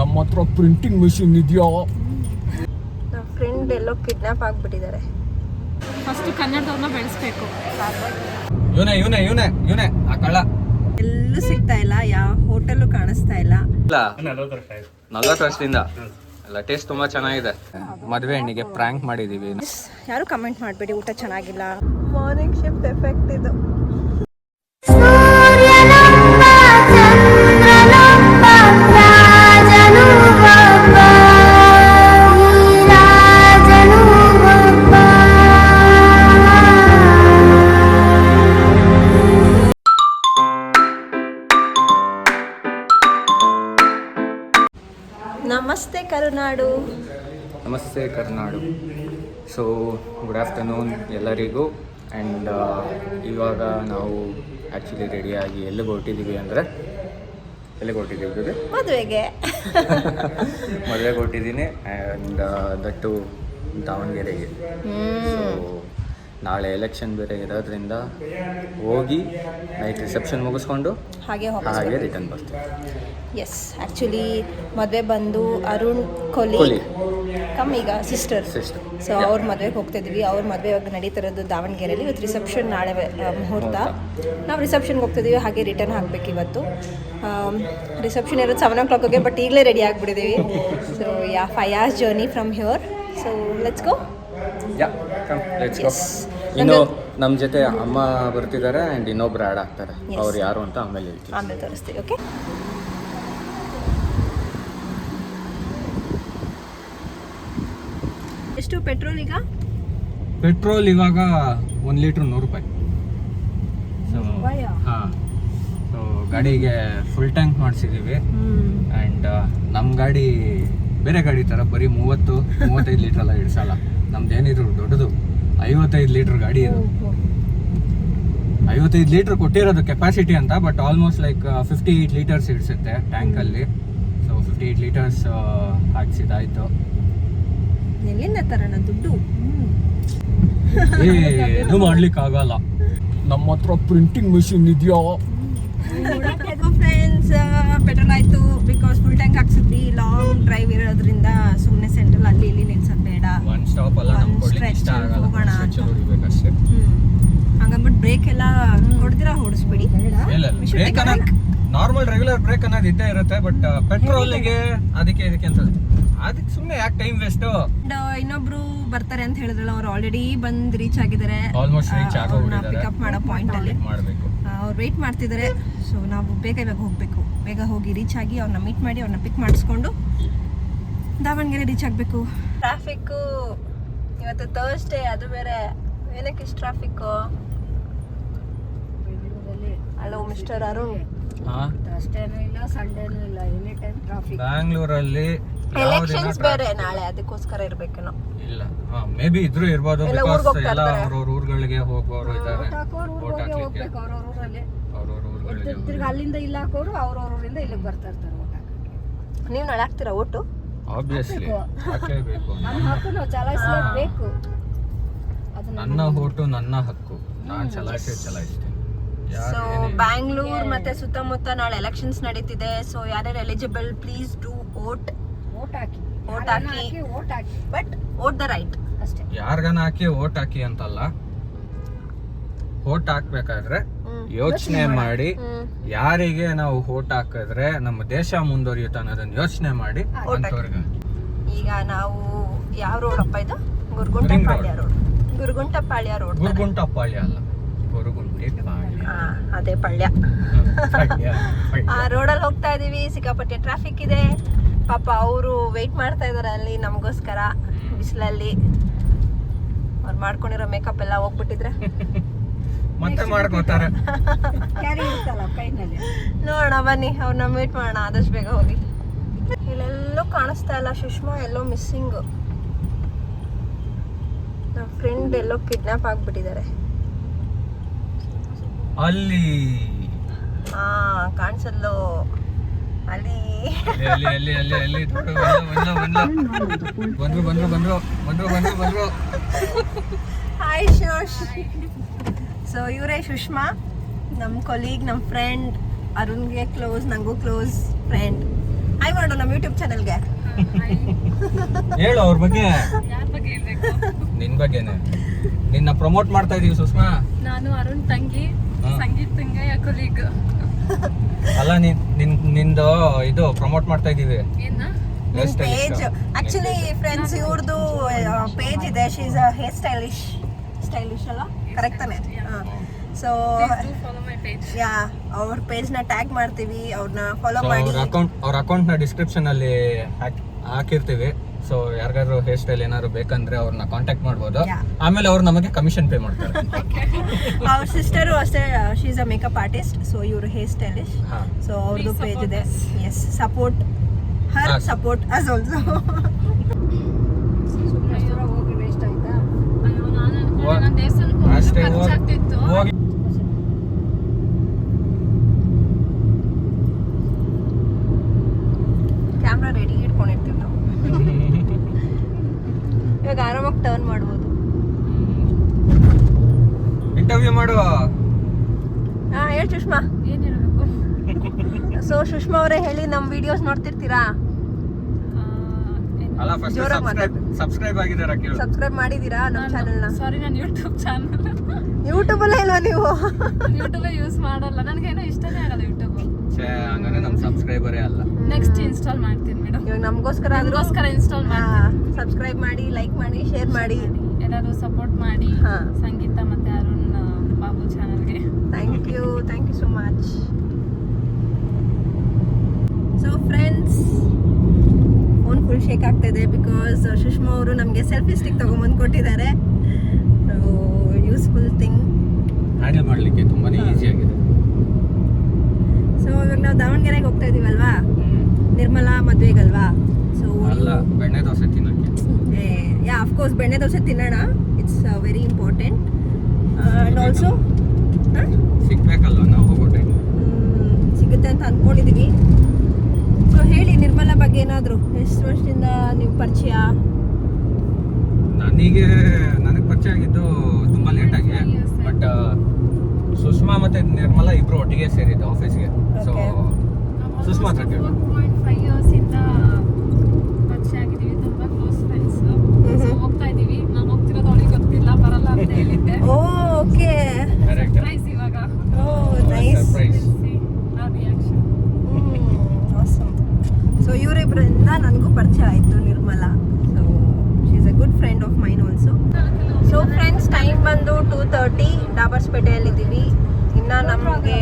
ನಮ್ಮ ಹತ್ರ printing machine ಇದೆಯಾ? ನಮ್ಮ ಫ್ರೆಂಡ್ ಎಲ್ಲೋ ಕಿಡ್ನಾಪ್ ಆಗ್ಬಿಟ್ಟಿದ್ದಾರೆ. ಫಸ್ಟ್ ಕನ್ನಡದವ್ರನ್ನ ಬೆಳೆಸ್ಬೇಕು. ಇವನೇ ಇವನೇ ಇವನೇ ಇವನೇ ಆ ಕಳ್ಳ. ಎಲ್ಲೂ ಸಿಗ್ತಾ ಇಲ್ಲ ಯಾವ ಹೋಟೆಲ್ಲು ಕಾಣಿಸ್ತಾ ಇಲ್ಲ. ಇಲ್ಲ. ನಲ್ವತ್ತು ವರ್ಷದಿಂದ. ಎಲ್ಲ ಟೇಸ್ಟ್ ತುಂಬಾ ಚೆನ್ನಾಗಿದೆ. ಮದುವೆ ಹೆಣ್ಣಿಗೆ ಪ್ರ್ಯಾಂಕ್ ಮಾಡಿದೀವಿ. ಯಾರು ಕಮೆಂಟ್ ಮಾಡಬೇಡಿ ಊಟ ಚೆನ್ನಾಗಿಲ್ಲ. ಮಾರ್ನಿಂಗ್ ಶಿಫ್ಟ್ ಎಫೆಕ್ಟ್ ಇದು. Karunadu? Namaste Karnadu. So good afternoon ಎಲ್ಲರಿಗೂ. ಆ್ಯಂಡ್ ಇವಾಗ ನಾವು ಆ್ಯಕ್ಚುಲಿ ರೆಡಿಯಾಗಿ ಎಲ್ಲಿಗೆ ಹೊರಟಿದ್ದೀವಿ ಅಂದರೆ ಎಲ್ಲಿಗೆ ಹೊರಟಿದ್ದೀವಿ ಮದುವೆಗೆ. ಮದುವೆಗೆ ಹೊರಟಿದ್ದೀನಿ. ಆ್ಯಂಡ್ ದಟ್ಟು ದಾವಣಗೆರೆಗೆ. ಸೊ ನಾಳೆ ಎಲೆಕ್ಷನ್ ಬೇರೆ ಇರೋದ್ರಿಂದ ಹೋಗಿ ನೈಟ್ ರಿಸೆಪ್ಷನ್ ಮುಗಿಸ್ಕೊಂಡು ಹಾಗೆ ಹಾಗೆ ರಿಟರ್ನ್ ಬರ್ತೀವಿ. ಎಸ್ ಆ್ಯಕ್ಚುಲಿ ಮದುವೆ ಬಂದು ಅರುಣ್ ಕೊಹ್ಲಿ ಈಗ ಸಿಸ್ಟರ್ ಸಿಸ್ಟರ್ ಸೊ ಅವ್ರ ಮದುವೆಗೆ ಹೋಗ್ತಾ ಇದೀವಿ ಅವ್ರ ಮದುವೆ ಇವಾಗ ನಡೀತಿರೋದು ದಾವಣಗೆರೆಯಲ್ಲಿ ಇವತ್ತು ರಿಸೆಪ್ಷನ್ ನಾಳೆ ಮುಹೂರ್ತ. ನಾವು ರಿಸೆಪ್ಷನ್ಗೆ ಹೋಗ್ತಿದ್ದೀವಿ ಹಾಗೆ ರಿಟರ್ನ್ ಆಗಬೇಕು ಇವತ್ತು. ರಿಸೆಪ್ಷನ್ ಇರೋದು ಸೆವೆನ್ ಓ ಕ್ಲಾಕ್ಗೆ ಬಟ್ ಈಗಲೇ ready ಆಗಿಬಿಟ್ಟಿದ್ದೀವಿ so ya five hours journey from here so let's go ya come let's go. ಇನ್ನು ನಮ್ಮ ಜೊತೆ ಅಮ್ಮ ಬರ್ತಿದ್ದಾರೆ ಆ್ಯಂಡ್ ಇನ್ನೊಬ್ರು ಆ್ಯಡ್ ಆಗ್ತಾರೆ. ಅವ್ರು ಯಾರು ಅಂತ ಆಮೇಲೆ ಹೇಳ್ತೀವಿ. ಆಮೇಲೆ ತೋರಿಸ್ತೀವಿ ಓಕೆ ಎಷ್ಟು ಪೆಟ್ರೋಲ್ ಈಗ? ಪೆಟ್ರೋಲ್ ಇವಾಗ ಒಂದು ಲೀಟ್ರ್ ನೂರು ರೂಪಾಯಿ. ಸೊ ಹಾಂ. ಸೊ ಗಾಡಿಗೆ ಫುಲ್ ಟ್ಯಾಂಕ್ ಮಾಡಿಸಿದ್ದೀವಿ ಆ್ಯಂಡ್ ನಮ್ಮ ಗಾಡಿ ಬೇರೆ ಗಾಡಿ ಥರ ಬರೀ ಮೂವತ್ತು ಮೂವತ್ತೈದು ಲೀಟರ್ ಎಲ್ಲ ಇಡ್ಸಲ್ಲ. ನಮ್ದು ಏನಿದ್ರು ದೊಡ್ಡದು ಐವತ್ತೈದು ಲೀಟ್ರ್ ಗಾಡಿ ಇದು. ಐವತ್ತೈದು ಲೀಟ್ರ್ ಕೊಟ್ಟಿರೋದು ಕೆಪಾಸಿಟಿ ಅಂತ but almost like fifty eight litres ಇಡಿಸುತ್ತೆ ಟ್ಯಾಂಕಲ್ಲಿ ಸೊ ಫಿಫ್ಟಿ ಏಯ್ಟ್ ಲೀಟರ್ಸ್ ಹಾಕ್ಸಿದಾಯ್ತು. ಎಲ್ಲಿಂದ ತರೋಣ ದುಡ್ಡು? ಏನು ಮಾಡ್ಲಿಕ್ಕೆ ಆಗಲ್ಲ ನಮ್ಮ ಹತ್ರ ಪ್ರಿಂಟಿಂಗ್ ಮಿಷಿನ್ ಇದೆಯಾ? ಫ್ರೆಂಡ್ಸ್ ಪೆಟ್ರೋಲ್ ಆಯ್ತು ಬಿಕಾಸ್ ಫುಲ್ ಟ್ಯಾಂಕ್ ಹಾಕ್ಸಿದ್ವಿ ಲಾಂಗ್ ಡ್ರೈವ್ ಇರೋದ್ರಿಂದ ಸುಮ್ಮನೆ ಸೆಂಟ್ರಲ್ ಅಲ್ಲಿ ಇಲ್ಲಿ ನಿಲ್ಸೋದು ಬೇಡ. ಒನ್ ಸ್ಟಾಪ್ ಅಲ್ಲ ಒಂದ್ ನಮ್ಗೆ ಕೊಡ್ಲಿಕ್ಕೆ ಇಷ್ಟ ಆಗಲ್ಲ. stretch ಹಂಗಂದ್ಬಿಟ್ಟು ಬ್ರೇಕ್ ಎಲ್ಲ ಹೊಡೆದಿರ ಹೊಡಿಸ್ಬಿಡಿ a break. Normal regular break ಅನ್ನೋದು ಇದ್ದೇ ಇರುತ್ತೆ ಬಟ್ ಪೆಟ್ರೋಲಿಗೆ ಅದಕ್ಕೆ ಇದಕ್ಕೆ ಅಂತ. ಅದಕ್ಕೆ ಸುಮ್ಮನೆ ಯಾಕೆ ಟೈಮ್ ವೇಸ್ಟ್ uh, ಇನ್ನೊಬ್ರು ಬರ್ತಾರೆ ಅಂತ ಹೇಳಿದ್ರಲ್ಲ ಅವ್ರು ಆಲ್ರೆಡಿ ಬಂದ್ ರೀಚ್ ಆಗಿದ್ದಾರೆ. ಆಲ್ಮೋಸ್ಟ್ ರೀಚ್ ಆಗೋಗ್ಬಿಟ್ಟಿದ್ದಾರೆ. ಪಿಕಪ್ ಮಾಡೋ ಪಾಯಿಂಟ್ ಅಲ್ಲಿ. ಮಾಡಬೇಕು. ಅವ್ರು ವೇಟ್ ಮಾಡ್ತಿದ್ದಾರೆ. ಸೊ ನಾವು ಬೇಗ ಇವಾಗ ಹೋಗಬೇಕು. ಬೇಗ ಹೋಗಿ ರೀಚ್ ಆಗಿ ಅವ್ರನ್ನ ಮೀಟ್ ಮಾಡಿ ಅವ್ರನ್ನ ಪಿಕ್ ಮಾಡಿಸ್ಕೊಂಡು ದಾವಣಗೆರೆ ರೀಚ್ ಆಗಬೇಕು. ಟ್ರಾಫಿಕ್ಕು ಇವತ್ತು ಥರ್ಸ್ಡೇ ಅದು ಬೇರೆ. ಏನಕ್ಕೆ ಇಷ್ಟು ಟ್ರಾಫಿಕ್ಕು ಹಲೋ ಮಿಸ್ಟರ್ ಅರುಣ್ ಬ್ಯಾಂಗ್ಳೂರಲ್ಲಿ ಎಲೆಕ್ಷನ್ಸ್ ಬೇರೆ ನಾಳೆ ಅದಕ್ಕೋಸ್ಕರ ಇರ್ಬೇಕೇನೋ. ಇಲ್ಲ. ಮೇ ಬಿ ಇದ್ರು ಇರ್ಬೋದು ಎಲ್ಲ ಬಿಕಾಸ್ ಎಲ್ಲ. ಅವ್ರವ್ರ ಊರುಗಳಿಗೆ ಹೋಗೋರು ಇದ್ದಾರೆ. ಓಟ್ ಹಾಕ್ಲಿಕ್ಕೆ. ಅವ್ರವ್ರ ಊರುಗಳಿಗೆ ತಿರ್ಗಿ ಅಲ್ಲಿಂದ ಇಲ್ಲ ಹಾಕೋರು ಅವ್ರವ್ರಿಂದ ಇಲ್ಲಿಗೆ ಬರ್ತಾ ಇರ್ತಾರೆ ಊಟ ನೀವು ನಾಳೆ ಹಾಕ್ತೀರಾ ಒಟ್ಟು ಆಬ್ವಿಯಸ್ಲಿ ಹಾಕಲೇಬೇಕು. ನಮ್ಮ ಹಕ್ಕು ನಾವು ಚಲಾಯಿಸಲೇಬೇಕು. ಅದು ನನ್ನ ಓಟು ನನ್ನ ಹಕ್ಕು. ನಾನು ಚಲಾಯಿಸಿ ಚಲಾಯಿಸ್ತೀನಿ. ಸೊ ಬ್ಯಾಂಗ್ಳೂರ್ ಮತ್ತೆ ಸುತ್ತಮುತ್ತ ನಾಳೆ ಎಲೆಕ್ಷನ್ಸ್ ನಡೀತಿದೆ. ಸೊ ಯಾರ್ಯಾರು eligible please do vote vote hockey. Vote ಹಾಕಿ. ಹಾಕಿ ಹಾಕಿ. ಬಟ್ ವೋಟ್ ದ ರೈಟ್ ಅಷ್ಟೇ. ಯಾರ್ಗನ ಹಾಕಿ ವೋಟ್ ಹಾಕಿ ಅಂತಲ್ಲ. ವೋಟ್ ಹಾಕ್ಬೇಕಾದ್ರೆ ಯೋಚನೆ ಮಾಡಿ. ಯಾರಿಗೆ ನಾವು ಓಟ್ ಹಾಕಿದ್ರೆ ನಮ್ಮ ದೇಶ ಮುಂದುವರಿಯುತ್ತೆ ಅನ್ನೋದನ್ನ ಯೋಚನೆ ಮಾಡಿ ಅಂತವ್ರಿಗೆ ಈಗ ನಾವು ಯಾವ ರೋಡ್ ಅಪ್ಪ ಇದು ಗುರುಗುಂಟಪಾಳ್ಯ ರೋಡ್. ಗುರುಗುಂಟಪಾಳ್ಯ ರೋಡ್ ಗುರುಗುಂಟ ಪಾಳ್ಯ ಅಲ್ಲ. ಗುರುಗುಂಟೆ ಪಾಳ್ಯ. ಹಾ ಅದೇ ಪಾಳ್ಯ. ಆ ರೋಡಲ್ಲಿ ಹೋಗ್ತಾ ಇದೀವಿ. ಸಿಕ್ಕಾಪಟ್ಟೆ ಟ್ರಾಫಿಕ್ ಇದೆ. ಪಾಪ ಅವರು ವೆಯ್ಟ್ ಮಾಡ್ತಾ ಇದಾರೆ ಅಲ್ಲಿ ನಮಗೋಸ್ಕರ. ಬಿಸಿಲಲ್ಲಿ. ಅವ್ರು ಮಾಡ್ಕೊಂಡಿರೋ ಮೇಕಪ್ ಎಲ್ಲ ಹೋಗ್ಬಿಟ್ಟಿದ್ರೆ. ಮತ್ತೆ ಮಾಡ್ಕೋತಾರೆ ನೋಡೋಣ ಬನ್ನಿ ಅವ್ರನ್ನ ಮೀಟ್ ಮಾಡೋಣ ಆದಷ್ಟು ಬೇಗ ಹೋಗಿ. ಇಲ್ಲೆಲ್ಲೂ ಕಾಣಿಸ್ತಾ ಇಲ್ಲ ಸುಷ್ಮಾ ಎಲ್ಲೋ ಮಿಸ್ಸಿಂಗ್ ನಮ್ಮ ಫ್ರೆಂಡ್ ಎಲ್ಲೋ ಕಿಡ್ನಾಪ್ ಆಗ್ಬಿಟ್ಟಿದ್ದಾರೆ. ಅಲ್ಲಿ. ಹಾ ಕಾಣಿಸಲ್ಲು ಅಲ್ಲಿ. ಅಲ್ಲಿ ಅಲ್ಲಿ ಅಲ್ಲಿ ಅಲ್ಲಿ ದೊಡ್ಡ ಬಂದ್ರು ಬಂದ್ರು ಬಂದ್ರು. ಬಂದ್ರು ಬಂದ್ರು ಬಂದ್ರು ಬಂದ್ರು ಹಾಯ್ ಶೋಶ್ ಸೊ ಇವರೇ ಸುಷ್ಮಾ ನಮ್ಮ ಕೊಲೀಗ್ ನಮ್ಮ ಫ್ರೆಂಡ್ ಅರುಣ್ಗೆ ಕ್ಲೋಸ್ ನನಗೂ ಕ್ಲೋಸ್ ಫ್ರೆಂಡ್ ಐ ಮಾಡು ನಮ್ಮ ಯೂಟ್ಯೂಬ್ ಚಾನಲ್ಗೆ ಹೇಳು ಅವ್ರ ಬಗ್ಗೆ. ನಿನ್ ಬಗ್ಗೆನೆ. ನಿನ್ನ ಪ್ರಮೋಟ್ ಮಾಡ್ತಾ ಇದೀವಿ ಸುಷ್ಮಾ. ನಾನು ಅರುಣ್ ತಂಗಿ. ಸಂಗೀತ್ ತಂಗಯ್ಯ ಕೊಲೀಗ್ ಅಲ್ಲ ನಿನ್ ನಿನ್ ನಿಂದು ಇದು ಪ್ರಮೋಟ್ ಮಾಡ್ತಾ ಇದೀವಿ. ಪೇಜ್ ಆಕ್ಚುಲಿ ಫ್ರೆಂಡ್ಸ್ ಇವ್ರದ್ದು ಪೇಜ್ ಇದೆ. She's is hair stylish stylish ಅಲ್ಲ? ಕರೆಕ್ಟ್ ತಾನೆ? So follow my page ya ಅವ್ರ ಪೇಜ್ನ ಟ್ಯಾಗ್ ಮಾಡ್ತೀವಿ ಅವ್ರನ್ನ ಫಾಲೋ ಮಾಡಿ ಅವ್ರ ಅಕೌಂಟ್ ಅವ್ರ ಅಕೌಂಟ್ನ ಡಿಸ್ಕ್ರಿಪ್ಷನ್ ಅಲ್ಲಿ ಹಾಕ್- ಹಾಕಿರ್ತೀವಿ. ಸೊ ಯಾರಿಗಾದ್ರು ಹೇರ್ ಸ್ಟೈಲ್ ಏನಾದ್ರು ಬೇಕಂದ್ರೆ ಅವ್ರನ್ನ ಕಾಂಟ್ಯಾಕ್ಟ್ ಮಾಡ್ಬೋದು. ಆಮೇಲೆ ಅವ್ರು ನಮಗೆ ಕಮಿಷನ್ ಪೇ ಮಾಡ್ತಾರೆ. ಅವ್ರ ಸಿಸ್ಟರು ಅಷ್ಟೇ she's is a makeup artist so ಇವರು ಹೇರ್ ಸ್ಟೈಲಿಶ್. ಸೊ ಅವ್ರದ್ದು ಪೇಜ್ support ಇದೆ. Yes support her support us also ಹೋಗಿ ವೇಸ್ಟ್ ಆಯ್ತಾ ಅಯ್ಯೋ ನಾನು ಅನ್ಕೊಂಡೆ ವಾ- ನನ್ನ ದೇವಸ್ಥಾನಕ್ಕೆ ಅಷ್ಟೇ ಹೋಗಿ- ಕ್ಯಾಮ್ರಾ ರೆಡಿ ಇಟ್ಕೊಂಡಿರ್ತೀವಿ ನಾವು. ಇವಾಗ ಆರಾಮಾಗಿ ಟರ್ನ್ ಮಾಡ್ಬೋದು. ಇಂಟರ್ವ್ಯೂ ಮಾಡುವ ಹಾ ಹೇಳಿ ಸುಷ್ಮಾ. ಸೊ ಸುಷ್ಮಾ ಅವರೇ ಹೇಳಿ ನಮ್ಮ ವಿಡಿಯೋಸ್ ನೋಡ್ತಿರ್ತೀರಾ? ಅಲ್ಲ ಫಸ್ಟ್ ಜೋರಾಗ್ ಸಬ್ಸ್ಕ್ರೈಬ್ ಸಬ್ಸ್ಕ್ರೈಬ್ ಆಗಿದಾರ ಕೇಳು. ಸಬ್ಸ್ಕ್ರೈಬ್ ಮಾಡಿದೀರಾ ನಮ್ಮ ಚಾನೆಲ್ನ ಸಾರಿ ನಾನು ಯೂಟ್ಯೂಬ್ ಚಾನಲ್ ಯೂಟ್ಯೂಬ್ ಅಲ್ಲ ಇಲ್ವಾ ನೀವು? ಯೂಟ್ಯೂಬ್ ಯೂಸ್ ಮಾಡಲ್ಲ. ನನಗೇನೋ ಇಷ್ಟನೇ ಆಗಲ್ಲ ಯೂಟ್ಯೂಬ್ ಛೇ ಹಂಗಂದ್ರೆ ನಮ್ಮ ಸಬ್ಸ್ಕ್ರೈಬರೇ ಅಲ್ಲ. ನೆಕ್ಸ್ಟ್ ಇನ್ಸ್ಟಾಲ್ ಮಾಡ್ತೀನಿ ಮೇಡಮ್ ಇವಾಗ ನಮಗೋಸ್ಕರ ಅದಕ್ಕೋಸ್ಕರ ಇನ್ಸ್ಟಾಲ್ ಮಾಡಿ ಸಬ್ಸ್ಕ್ರೈಬ್ ಮಾಡಿ ಲೈಕ್ ಮಾಡಿ ಶೇರ್ ಮಾಡಿ. ಎಲ್ಲರೂ ಸಪೋರ್ಟ್ ಮಾಡಿ. ಹಾ. ಸಂಗೀತ ಮತ್ತೆ ಅರುಣ್ ಬಾಬು ಚಾನಲ್ಗೆ thank you thank you so much so friends full shake ಆಗ್ತಾಯಿದೆ ಬಿಕಾಸ್ ಸುಷ್ಮಾ ಅವರು ನಮಗೆ ಸೆಲ್ಫಿ ಸ್ಟಿಕ್ ತೊಗೊಂಬಂದು ಕೊಟ್ಟಿದ್ದಾರೆ. ಯೂಸ್ಫುಲ್ ಥಿಂಗ್ ಹ್ಯಾಂಡಲ್ ಮಾಡಲಿಕ್ಕೆ ತುಂಬಾನೇ ಈಸಿ ಆಗಿದೆ. ಸೊ ಇವಾಗ ನಾವು ದಾವಣಗೆರೆಗೆ ಹೋಗ್ತಾ ಇದೀವಲ್ವಾ? ನಿರ್ಮಲಾ ಮದುವೆಗಲ್ವಾ? ಸೊ ಅಲ್ಲ ಬೆಣ್ಣೆ ದೋಸೆ ತಿನ್ನಕ್ಕೆ ಯಾ ಅಫ್ಕೋರ್ಸ್ ಬೆಣ್ಣೆ ದೋಸೆ ತಿನ್ನೋಣ. It's very important and also ಸಿಗ್ಬೇಕಲ್ವಾ ನಾವು ಹೋಗೋ ಟೈಮ್ ಸಿಗುತ್ತೆ ಅಂತ ಅಂದ್ಕೊಂಡಿದ್ದೀವಿ ಸೊ ಹೇಳಿ ನಿರ್ಮಲಾ ಬಗ್ಗೆ ಏನಾದರೂ? ಎಷ್ಟು ವರ್ಷದಿಂದ ನೀವು ಪರಿಚಯ? ನನಗೆ ನನಗೆ ಪರಿಚಯ ಆಗಿದ್ದು ತುಂಬಾ ಲೇಟ್ ಆಗಿ ಬಟ್ ಸುಷ್ಮಾ ಮತ್ತೆ ನಿರ್ಮಲಾ ಇಬ್ರು ಒಟ್ಟಿಗೆ ಸೇರಿದ್ದು ಆಫೀಸ್ಗೆ ಸೊ. ಸುಷ್ಮಾ ಹತ್ರ ಹೇಳಿದ್ದೆ. ಓಕೆ ಫೈವ್ ಇಯರ್ಸ್ ಇಂದ ಪರಿಚಯ ಆಗಿದ್ದೀವಿ ತುಂಬಾ ಕ್ಲೋಸ್ ಫ್ರೆಂಡ್ಸ್ ಹೋಗ್ತಾ ಇದೀವಿ ನಾವು ಹೋಗ್ತಿರೋದು ಅವಳಿಗೆ ಗೊತ್ತಿಲ್ಲ ಬರಲ್ಲ ಅಂತ ಹೇಳಿದ್ದೆ ಓ ಓಕೆ ಕರೆಕ್ಟ್ ಸರ್ಪ್ರೈಸ್ ಇವಾಗ ಓ ನೈಸ್ ಸರ್ಪ್ರೈಸ್ ಆ ರಿಯಾಕ್ಷನ್ ಸೊ ಇವರಿಬ್ಬರಿಂದ ನನಗೂ ಪರಿಚಯ ಆಯಿತು Nirmala. So she is a good friend of mine also so friends time ಬಂದು ಟೂ ತರ್ಟಿ ಡಾಬರ್ಸ್ಪೇಟೆಯಲ್ಲಿದ್ದೀವಿ ಇನ್ನು ನಮಗೆ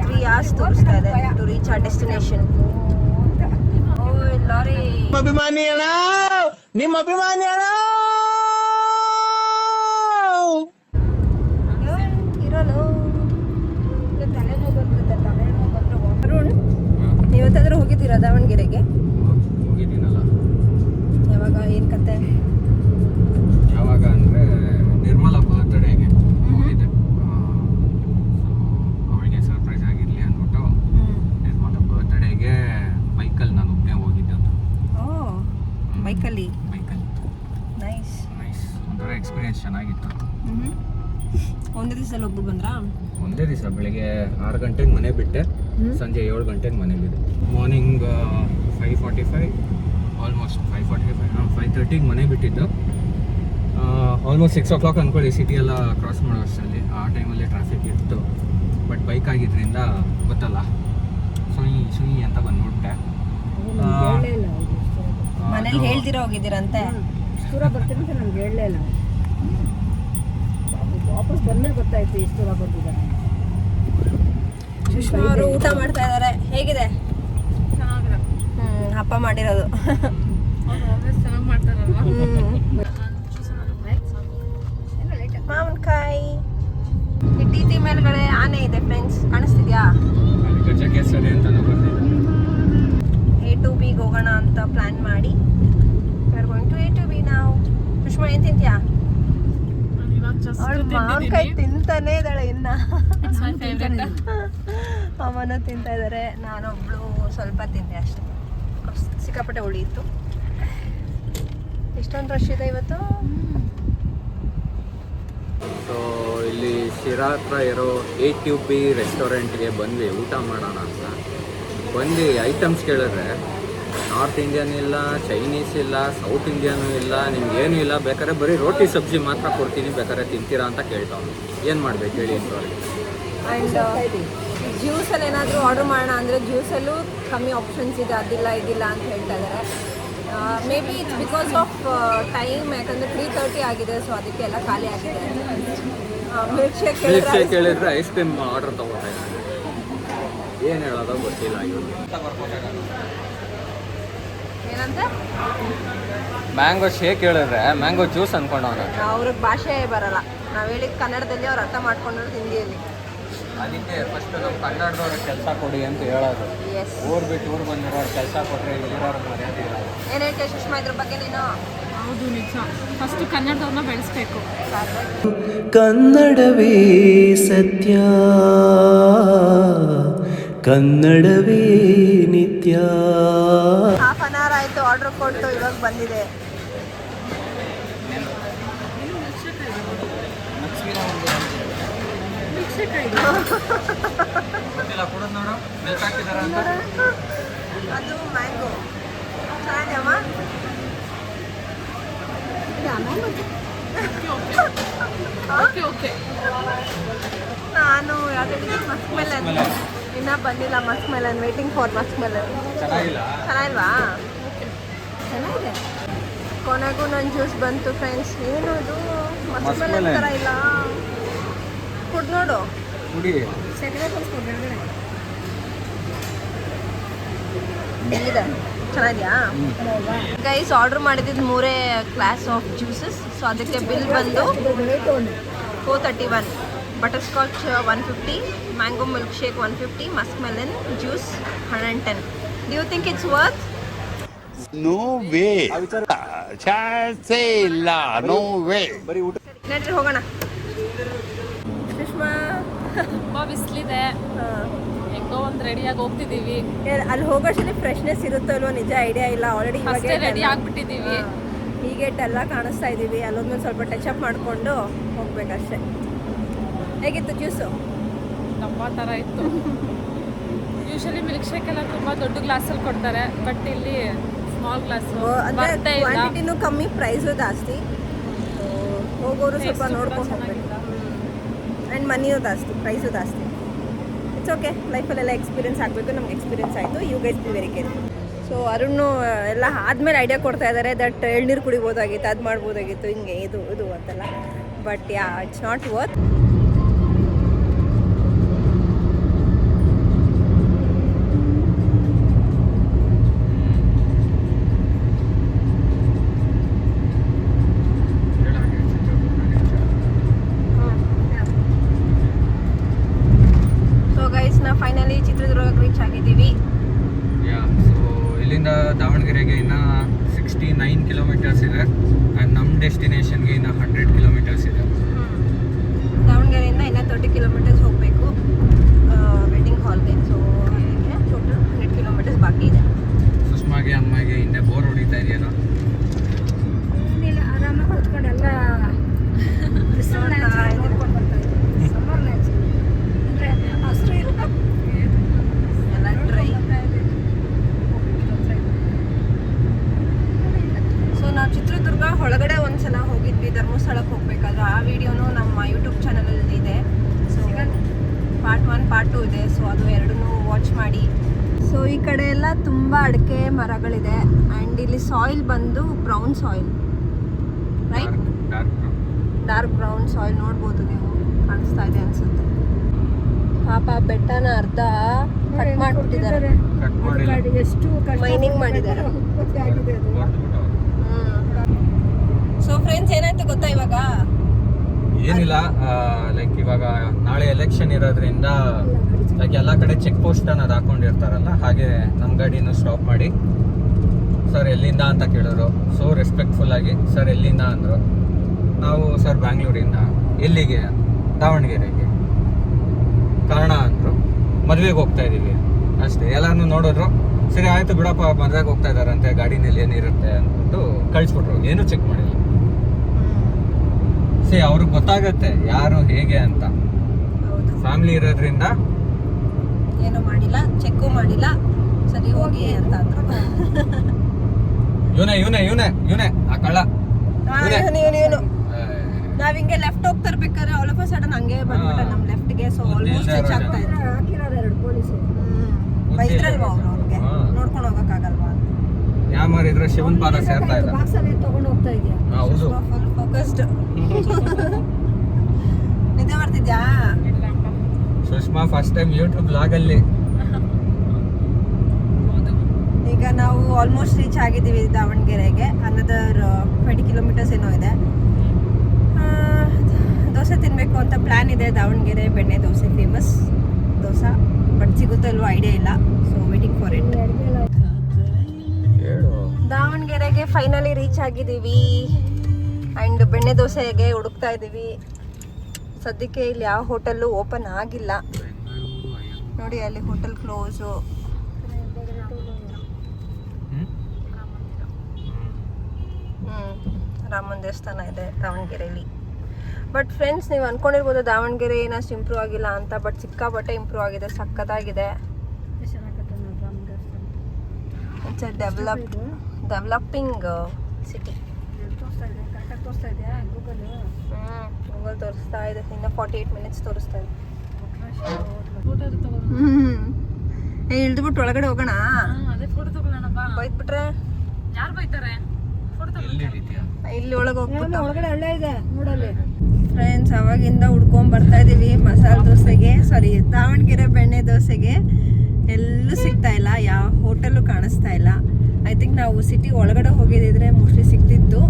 ತ್ರೀ ಅವರ್ಸ್ ತೋರಿಸ್ತಾ ಇದೆ to reach a destination oh lorry. ಅಭಿಮಾನಿ ಅಣ್ಣ ನಿಮ್ಮ ಅಭಿಮಾನಿ ಅಣ್ಣ ಇರೋನು ತಲೆನೋವು ಬಂದ್ಬಿಡುತ್ತೆ ತಲೆನೋವು ಬಂದ್ರೆ ಅರುಣ್ ನೀವತ್ತಾದ್ರೂ ಹೋಗಿದ್ದೀರಾ ದಾವಣಗೆರೆಗೆ? ಹೋಗಿದ್ದೀನಲ್ಲ. ಯಾವಾಗ ಏನು ಕತೆ? ಯಾವಾಗ ಅಂದ್ರೆ ನಿರ್ಮಲ ಬರ್ತಡೇಗೆ ಹೋಗಿದ್ದೆ. ಸೊ ಅವಳಿಗೆ ಸರ್ಪ್ರೈಸ್ ಆಗಿರಲಿ ಅಂದ್ಬಿಟ್ಟು ನಿರ್ಮಲಾ ಬರ್ತಡೇಗೆ ಬೈಕಲ್ಲಿ ನಾನು ಒಬ್ಬನೇ ಹೋಗಿದ್ದದ್ದು ಓ ಬೈಕಲ್ಲಿ ಬೈಕಲ್ಲಿ ನೈಸ್ ನೈಸ್ ಒಂಥರ ಎಕ್ಸ್ಪೀರಿಯನ್ಸ್ ಚೆನ್ನಾಗಿತ್ತು. ಒಂದೇ ದಿವಸದಲ್ಲಿ ಒಬ್ರು ಬಂದ್ರಾ? ಒಂದೇ ದಿವಸ ಬೆಳಿಗ್ಗೆ ಆರು ಗಂಟೆಗೆ ಮನೆ ಬಿಟ್ಟೆ. ಸಂಜೆ ಏಳು ಗಂಟೆಗೆ ಮನೇಲಿದೆ morning five forty five almost five forty five ಹಾಂ ಫೈವ್ ತರ್ಟಿಗೆ ಮನೆ ಬಿಟ್ಟಿದ್ದು. ಆಲ್ಮೋಸ್ಟ್ ಸಿಕ್ಸ್ ಓ ಕ್ಲಾಕ್ ಅಂದ್ಕೊಳ್ಳಿ ಸಿಟಿ ಎಲ್ಲ ಕ್ರಾಸ್ ಮಾಡೋ ಅಷ್ಟರಲ್ಲಿ. ಆ ಟೈಮಲ್ಲಿ ಟ್ರಾಫಿಕ್ ಇತ್ತು. ಬಟ್ ಬೈಕ್ ಆಗಿದ್ದರಿಂದ ಗೊತ್ತಲ್ಲ. ಸುಯಿ ಸುಯಿ ಅಂತ ಬಂದ್ಬಿಟ್ಟೆ. ಮನೇಲಿ ಅದು- ಹೇಳ್ದಿರ ಹೋಗಿದ್ದೀರಂತೆ. ಇಷ್ಟು ದೂರ ಬರ್ತೀನಿ ಅಂತ ನಮ್ಗೆ ಹೇಳಲೇ ಇಲ್ಲ. ವಾಪಸ್ ಬಂದ್ಮೇಲೆ ಗೊತ್ತಾಯ್ತು ಎಷ್ಟು ದೂರ ಬರ್ತಿದ್ದಾರೆ ಸುಷ್ಮಾ ಅವರು ಊಟ ಮಾಡ್ತಾ ಇದ್ದಾರೆ ಹೇಗಿದೆ? ಹ್ಮ್ ಅಪ್ಪ ಮಾಡಿರೋದು. ಮಾವಿನಕಾಯಿ. ಟಿ ಟಿ ಮೇಲ್ಗಡೆ ಆನೆ ಇದೆ ಫ್ರೆಂಡ್ಸ್ ಕಾಣಿಸ್ತಿದ್ಯಾ? ಎ ಟು ಬಿಗೆ ಹೋಗೋಣ ಅಂತ ಪ್ಲಾನ್ ಮಾಡಿ. Are going to A to B ನಾವು ಸುಷ್ಮಾ ಏನ್ ತಿಂತ್ಯಾ? ಮಾವಿನಕಾಯಿ ತಿಂತಾನೆ ಇದ್ದಾಳೆ ಇನ್ನ. ಅಮ್ಮನ ತಿಂತಾ ಇದ್ದಾರೆ ನಾನೊಬ್ಳು ಸ್ವಲ್ಪ ತಿಂದೆ ಅಷ್ಟೇ. ಸಿಕ್ಕಾಪಟ್ಟೆ ಉಳಿಯಿತು ಎಷ್ಟೊಂದು ರಶ್ ಇದೆ ಇವತ್ತು? ಸೊ ಇಲ್ಲಿ ಶಿರಾ ಹತ್ರ ಇರೋ ಎ ಕ್ಯೂ ಪಿ ರೆಸ್ಟೋರೆಂಟ್ಗೆ ಬಂದ್ವಿ. ಊಟ ಮಾಡೋಣ ಅಂತ. ಬಂದು ಐಟಮ್ಸ್ ಕೇಳಿದ್ರೆ ನಾರ್ತ್ ಇಂಡಿಯನ್ ಇಲ್ಲ ಚೈನೀಸ್ ಇಲ್ಲ ಸೌತ್ ಇಂಡಿಯನು ಇಲ್ಲ ನಿಮ್ಗೆ ಏನು ಇಲ್ಲ. ಬೇಕಾದ್ರೆ ಬರೀ ರೋಟಿ ಸಬ್ಜಿ ಮಾತ್ರ ಕೊಡ್ತೀನಿ. ಬೇಕಾದ್ರೆ ತಿಂತೀರಾ ಅಂತ ಕೇಳ್ತಾವ್ ಏನು ಮಾಡ್ಬೇಕು ಹೇಳಿ ಇಂಥವ್ರಿಗೆ ಜ್ಯೂಸಲ್ಲಿ ಏನಾದರೂ ಆರ್ಡರ್ ಮಾಡೋಣ ಅಂದರೆ ಜ್ಯೂಸಲ್ಲೂ ಕಮ್ಮಿ ಆಪ್ಷನ್ಸ್ ಇದೆ ಅದಿಲ್ಲ ಇದಿಲ್ಲ ಅಂತ ಹೇಳ್ತಾ ಇದ್ದಾರೆ maybe it's because of time ಯಾಕಂದರೆ ತ್ರೀ ತರ್ಟಿ ಆಗಿದೆ ಸೊ ಅದಕ್ಕೆ ಎಲ್ಲ ಖಾಲಿ ಆಗಿದೆ ಮಿಲ್ಕ್ ಶೇಕ್ ಮಿಲ್ಕ್ ಶೇಕ್ ಹೇಳಿದ್ರೆ ಐಸ್ ಕ್ರೀಮ್ ಆರ್ಡರ್ ತಗೋತಾ ಏನು ಹೇಳೋದು ಗೊತ್ತಿಲ್ಲ ಏನಂತ? ಮ್ಯಾಂಗೋ ಶೇಕ್ ಹೇಳಿದ್ರೆ ಮ್ಯಾಂಗೋ ಜ್ಯೂಸ್ ಅನ್ಕೊಂಡವನ. ಅವ್ರಿಗೆ ಭಾಷೆ ಬರಲ್ಲ. ನಾವು ಹೇಳಿದ ಕನ್ನಡದಲ್ಲಿ ಅವ್ರು ಅರ್ಥ ಮಾಡ್ಕೊಂಡ್ರು ಹಿಂದಿಯಲ್ಲಿ. ಅದಕ್ಕೆ ಫಸ್ಟ್ ನಮ್ಮ ಕನ್ನಡದವ್ರ ಕೆಲಸ ಕೊಡಿ ಅಂತ ಹೇಳೋದು. ಎಸ್ ಊರ್ ಬಿಟ್ಟು ಊರು ಬಂದಿರೋರು ಕೆಲಸ ಕೊಟ್ಟರೆ ಇಲ್ಲಿರೋರು ಮರ್ಯಾದೆ ಏನು ಹೇಳ್ತೀಯ ಸುಷ್ಮಾ ಇದ್ರ ಬಗ್ಗೆ ನೀನು? ಹೌದು ನಿಜ. ಫಸ್ಟ್ ಕನ್ನಡದವ್ರನ್ನ ಬೆಳೆಸ್ಬೇಕು. ಕನ್ನಡವೇ ಸತ್ಯ. ಕನ್ನಡವೇ ನಿತ್ಯ. ಹಾಫ್ ಅನ್ ಅವರ್ ಆಯಿತು ಆರ್ಡರ್ ಕೊಟ್ಟು ಇವಾಗ ಬಂದಿದೆ ಗೊತ್ತಿಲ್ಲ ಕುಡಿದ್ ನೋಡು ಮಿಲ್ಕ್ ಹಾಕಿದಾರ ಅಂತ ಅದು ಮ್ಯಾಂಗೋ ಓಕೆ ನಾನು ಯಾವ್ದು ಮಸ್ಕ್ ಮೆಲನ್ ಇನ್ನೂ ಬಂದಿಲ್ಲ musk melon waiting for musk melon ಚೆನ್ನಾಗಿಲ್ವಾ? ಚೆನ್ನಾಗಿದೆ. ಕೊನೆಗೂ ನನ್ನ ಜ್ಯೂಸ್ ಬಂತು ಫ್ರೆಂಡ್ಸ್ ಏನು ಇದು ಮಸ್ಕ್ ಮೆಲನ್. ಥರ ಇಲ್ಲ. ಕುಡ್ ನೋಡು. ಕುಡಿ. ಹೆಂಗಿದೆ ಚೆನ್ನಾಗಿದೆಯಾ? ಗೈಸ್ ಆರ್ಡರ್ ಮಾಡಿದ್ದು ಮೂರೇ ಕ್ಲಾಸ್ ಆಫ್ ಜ್ಯೂಸಸ್ ಸೊ ಅದಕ್ಕೆ ಬಿಲ್ ಬಂದು four thirty one butter scotch one fifty mango milk shake one fifty musk melon juice hundred ten do you think it's worth no way ಚಾನ್ಸೇ ಇಲ್ಲ. No way ನಡ್ರಿ ಹೋಗೋಣ ಸುಷ್ಮಾ ತುಂಬ ಬಿಸಿಲಿದೆ. ಹೆಂಗೋ ಒಂದು ರೆಡಿಯಾಗಿ ಹೋಗ್ತಿದ್ದೀವಿ ಏ- ಅಲ್ಲಿ ಹೋಗೋಷ್ಟೇ ಫ್ರೆಶ್ನೆಸ್ ಇರುತ್ತೋ ಇಲ್ವೋ ನಿಜ ಐಡಿಯಾ ಇಲ್ಲ. ಆಲ್ರೆಡಿ ರೆಡಿ ಆಗ್ಬಿಟ್ಟಿದೀವಿ. ಹೀಗೆ ಎಲ್ಲ ಕಾಣಿಸ್ತಾ ಇದ್ದೀವಿ ಅಲ್ಲೊಂದ್ಮೇಲೆ ಸ್ವಲ್ಪ ಟಚ್ ಅಪ್ ಮಾಡಿಕೊಂಡು ಹೋಗ್ಬೇಕಷ್ಟೇ. ಹೇಗಿತ್ತು ಜ್ಯೂಸು ನಮ್ಮ ಥರ ಇತ್ತು. ಯೂಶಲಿ ಮಿಲ್ಕ್ ಶೇಕ್ ಎಲ್ಲ ತುಂಬ ದೊಡ್ಡ ಗ್ಲಾಸಲ್ಲಿ ಕೊಡ್ತಾರೆ. ಬಟ್ ಇಲ್ಲಿ ಸ್ಮಾಲ್ ಗ್ಲಾಸ್ ಕ್ವಾಂಟಿಟಿನೂ ಕಮ್ಮಿ ಪ್ರೈಸು ಜಾಸ್ತಿ. ಹೋಗೋರು ಸ್ವಲ್ಪ ನೋಡ್ಕೊಂಡು ಹೋಗ್ಬೇಕು. ಆ್ಯಂಡ್ ಮನಿಯೂ ಜಾಸ್ತಿ ಪ್ರೈಸು ಜಾಸ್ತಿ ಇಟ್ಸ್ ಓಕೆ ಲೈಫಲ್ಲೆಲ್ಲ ಎಕ್ಸ್ಪೀರಿಯನ್ಸ್ ಆಗಬೇಕು, ನಮ್ಗೆ ಎಕ್ಸ್ಪೀರಿಯನ್ಸ್ ಆಯಿತು. You guys be very care so Arun ಎಲ್ಲ ಆದಮೇಲೆ ಐಡಿಯಾ ಕೊಡ್ತಾ ಇದ್ದಾರೆ ದಟ್ ಎಳ್ನೀರು ಕುಡಿಬೋದಾಗಿತ್ತು, ಅದು ಮಾಡ್ಬೋದಾಗಿತ್ತು, ಹಿಂಗೆ ಇದು ಇದು ಅಂತೆಲ್ಲ. But ya it's not worth so guys ನಾವು ಫೈನಲಿ ಚಿತ್ರದುರ್ಗಕ್ಕೆ ರೀಚ್ ಆಗಿದ್ದೀವಿ ಯಾ ಸೊ ಇಲ್ಲಿಂದ ದಾವಣಗೆರೆಗೆ ಇನ್ನು ಸಿಕ್ಸ್ಟಿ ನೈನ್ ಕಿಲೋಮೀಟರ್ಸ್ ಇದೆ ಆ್ಯಂಡ್ ನಮ್ಮ ಡೆಸ್ಟಿನೇಷನ್ಗೆ ಇನ್ನು ಹಂಡ್ರೆಡ್ ಕಿಲೋಮೀಟರ್ಸ್ ಇದೆ ದಾವಣಗೆರೆಯಿಂದ ಇನ್ನೂ ತರ್ಟಿ ಕಿಲೋಮೀಟರ್ಸ್ ಹೋಗಬೇಕು ವೆಡ್ಡಿಂಗ್ ಹಾಲ್ಗೆ ಸೊ ಅದಕ್ಕೆ ಟೋಟಲ್ ಹಂಡ್ರೆಡ್ ಕಿಲೋಮೀಟರ್ಸ್ ಬಾಕಿ ಇದೆ ಸುಷ್ಮಾಗೆ ಅಮ್ಮಗೆ ಹಿಂದೆ ಬೋರ್ ಹೊಡಿತಾ ಇದೆಯೇನೋ ಏನಿಲ್ಲ ಆರಾಮಾಗಿ ಕೂತ್ಕೊಂಡು ಎಲ್ಲ ಬಿಸಿಲು ನ್ಯಾಚುರಲ್ ನೋಡ್ಕೊಂಡು ಬರ್ತಾ ಇದ್ದೀವಿ ಸಮ್ಮರ್ ನ್ಯಾಚುರಲ್ ಅಂದರೆ ಹಸಿರು ಇರುತ್ತೆ ಎಲ್ಲ ಡ್ರೈ ಸೊ ನಾವು ಚಿತ್ರದುರ್ಗ ಒಳಗಡೆ ಒಂದ್ಸಲ ಹೋಗಿದ್ವಿ ಧರ್ಮಸ್ಥಳಕ್ಕೆ ಹೋಗ್ಬೇಕಾದ್ರೆ ಆ ವಿಡಿಯೋನು ನಮ್ಮ ಯೂಟ್ಯೂಬ್ ಚಾನಲಲ್ಲಿ ಇದೆ so part one part two ಇದೆ ಸೊ ಅದು ಎರಡನ್ನೂ ವಾಚ್ ಮಾಡಿ ಸೊ ಈ ಕಡೆ ಎಲ್ಲ ತುಂಬ ಅಡಿಕೆ ಮರಗಳಿದೆ ಆ್ಯಂಡ್ ಇಲ್ಲಿ ಸಾಯಿಲ್ ಬಂದು brown soil right dark dark brown soil ನೋಡ್ಬೋದು ನೀವು ಕಾಣಿಸ್ತಾ ಇದೆ ಅನ್ಸುತ್ತೆ ಪಾಪ ಬೆಟ್ಟನ ಅರ್ಧ ಕಟ್ ಮಾಡ್ಬಿಟ್ಟಿದ್ದಾರೆ ಎಷ್ಟು Mining ಮಾಡಿದ್ದಾರೆ. ಉತ್ಪತ್ತಿ ಆಗಿದೆ ಅದು. ಸೊ ಫ್ರೆಂಡ್ಸ್ ಏನಾಯ್ತು ಗೊತ್ತಾ ಇವಾಗ? ಏನಿಲ್ಲ ಲೈಕ್ ಇವಾಗ ನಾಳೆ ಎಲೆಕ್ಷನ್ ಇರೋದ್ರಿಂದ ಲೈಕ್ ಎಲ್ಲ ಕಡೆ ಚೆಕ್ ಪೋಸ್ಟ್ ಅನ್ನೋದು ಹಾಕೊಂಡಿರ್ತಾರಲ್ಲ ಹಾಗೆ ನಮ್ಮ ಗಾಡಿನೂ ಸ್ಟಾಪ್ ಮಾಡಿ. ಸರ್ ಎಲ್ಲಿಂದ ಅಂತ ಕೇಳಿದ್ರು. ಸೊ ರೆಸ್ಪೆಕ್ಟ್ಫುಲ್ ಆಗಿ ಸರ್ ಎಲ್ಲಿಂದ? ಅಂದರು. ನಾವು ಸರ್ ಬ್ಯಾಂಗ್ಳೂರಿಂದ ಎಲ್ಲಿಗೆ? ದಾವಣಗೆರೆಗೆ. ಕಾರಣ ಅಂದರು ಮದುವೆಗೆ ಹೋಗ್ತಾ ಇದ್ದೀವಿ ಅಷ್ಟೇ ಎಲ್ಲಾನು ನೋಡಿದ್ರು. ಸರಿ ಆಯ್ತು ಬಿಡಪ್ಪ ಮದುವೆಗೆ ಹೋಗ್ತಾ ಇದಾರಂತೆ ಗಾಡಿನಲ್ಲಿ ಏನಿರುತ್ತೆ ಅಂದ್ಬಿಟ್ಟು ಕಳಿಸ್ಬಿಟ್ರು. ಏನೂ ಚೆಕ್ ಮಾಡಿಲ್ಲ. ಸರಿ ಅವ್ರಿಗೆ ಗೊತ್ತಾಗತ್ತೆ ಯಾರು ಹೇಗೆ ಅಂತ. ಫ್ಯಾಮಿಲಿ ಇರೋದ್ರಿಂದ ಏನು ಮಾಡಿಲ್ಲ ಚೆಕ್ಕು ಮಾಡಿಲ್ಲ. ಸರಿ ಹೋಗಿ ಅಂತ ಅಂದ್ರು. ಇವನೇ ಇವನೇ ಇವನೇ ಇವನೇ ಆ ಕಳ್ಳ. ನಾವ್ ಹಿಂಗೆ ಲೆಫ್ಟ್ ಹೋಗ್ತಾ ಇರ್ಬೇಕಾದ್ರೆ ಆಲ್ ಆಫ್ ಸಡನ್ ಹಂಗೆ ಬಂದ್ಬಿಟ್ಟ ನಮ್ ಲೆಫ್ಟ್ಗೆ ಸೊ ಆಲ್ಮೋಸ್ಟ್ ಟಚ್ ಆಗ್ತಾ ಪೊಲೀಸು ಬೈದ್ರಲ್ವಾ ಅವ್ರು ಅವ್ರಿಗೆ. ನೋಡ್ಕೊಂಡು ಹೋಗಕ್ಕಾಗಲ್ವಾ? ಯಾವ ಮಾರಿದ್ರೆ ಶಿವನ್ ಪಾದ ಸೇರ್ತಾ ಇದ್ದ ಬಾಕ್ಸಲ್ಲಿ ತಗೊಂಡು ಹೋಗ್ತಾ ಇದೆಯಾ? ಹೌದು. ಫೋಕಸ್ಡ್ ನಿದ್ದೆ ಬರ್ತಿದ್ಯಾ Sushma first time YouTube blog ಅಲ್ಲಿ. ಈಗ ನಾವು ಆಲ್ಮೋಸ್ಟ್ ರೀಚ್ ಆಗಿದ್ದೀವಿ ದಾವಣಗೆರೆಗೆ. ಅನದರ್ ಟ್ವೆಂಟಿ ಕಿಲೋಮೀಟರ್ಸ್ ಏನೋ ಇದೆ. ಆ, ದೋಸೆ ತಿನ್ನಬೇಕು ಅಂತ ಪ್ಲ್ಯಾನ್ ಇದೆ. ದಾವಣಗೆರೆ ಬೆಣ್ಣೆ ದೋಸೆ ಫೇಮಸ್ ದೋಸೆ. ಬಟ್ ಸಿಗುತ್ತೋ ಇಲ್ವೋ ಐಡಿಯಾ ಇಲ್ಲ. ಸೊ ವೇಟಿಂಗ್ ಫಾರ್ ಇಟ್ ದಾವಣಗೆರೆಗೆ ಫೈನಲಿ ರೀಚ್ ಆಗಿದ್ದೀವಿ. ಆ್ಯಂಡ್ ಬೆಣ್ಣೆ ದೋಸೆಗೆ ಹುಡುಕ್ತಾ ಇದ್ದೀವಿ. ಸದ್ಯಕ್ಕೆ ಇಲ್ಲಿ ಯಾವ ಹೋಟೆಲ್ಲು ಓಪನ್ ಆಗಿಲ್ಲ. ನೋಡಿ ಅಲ್ಲಿ ಹೋಟೆಲ್ ಕ್ಲೋಸು ಹ್ಞೂ ರಾಮನ ದೇವಸ್ಥಾನ ಇದೆ ದಾವಣಗೆರೆಯಲ್ಲಿ ಬಟ್ ಫ್ರೆಂಡ್ಸ್ ನೀವು ಅನ್ಕೊಂಡಿರ್ಬೋದು ದಾವಣಗೆರೆ ಏನಷ್ಟು ಇಂಪ್ರೂವ್ ಆಗಿಲ್ಲ ಅಂತ ಬಟ್ ಸಿಕ್ಕಾಪಟ್ಟೆ ಇಂಪ್ರೂವ್ ಆಗಿದೆ ಸಖತ್ತಾಗಿದೆ. It's a develop developing city Google Google ತೋರಿಸ್ತಾ ಇದೆ ಇನ್ನು ಫಾರ್ಟಿ ಏಯ್ಟ್ ಮಿನಿಟ್ಸ್ ತೋರಿಸ್ತಾ ಇದೆ. ಏ ಇಳ್ದ್ಬಿಟ್ಟು ಒಳಗಡೆ ಹೋಗೋಣ? ಅದೇ ಬೈದ್ಬಿಟ್ರೆ? ಯಾರು ಬೈತಾರೆ? ಇಲ್ಲಿ ಒಳಗೆ ಹೋಗ್ಬಿಟ್ಟು ಒಳಗಡೆ ಒಳ್ಳೆ ಇದೆ ನೋಡಲ್ಲಿ. ಫ್ರೆಂಡ್ಸ್ ಅವಾಗಿಂದ ಹುಡ್ಕೊಂಡು ಬರ್ತಾ ಇದೀವಿ ಮಸಾಲೆ ದೋಸೆಗೆ. ಸಾರಿ ದಾವಣಗೆರೆ ಬೆಣ್ಣೆ ದೋಸೆಗೆ ಎಲ್ಲೂ ಸಿಗ್ತಾ ಇಲ್ಲ ಯಾವ ಹೋಟೆಲ್ಲು ಕಾಣಿಸ್ತಾ ಇಲ್ಲ. ಐ ಥಿಂಕ್ ನಾವು ಸಿಟಿ ಒಳಗಡೆ ಹೋಗಿದ್ದಿದ್ರೆ ಮೋಸ್ಟ್ಲಿ ಸಿಗ್ತಿತ್ತು.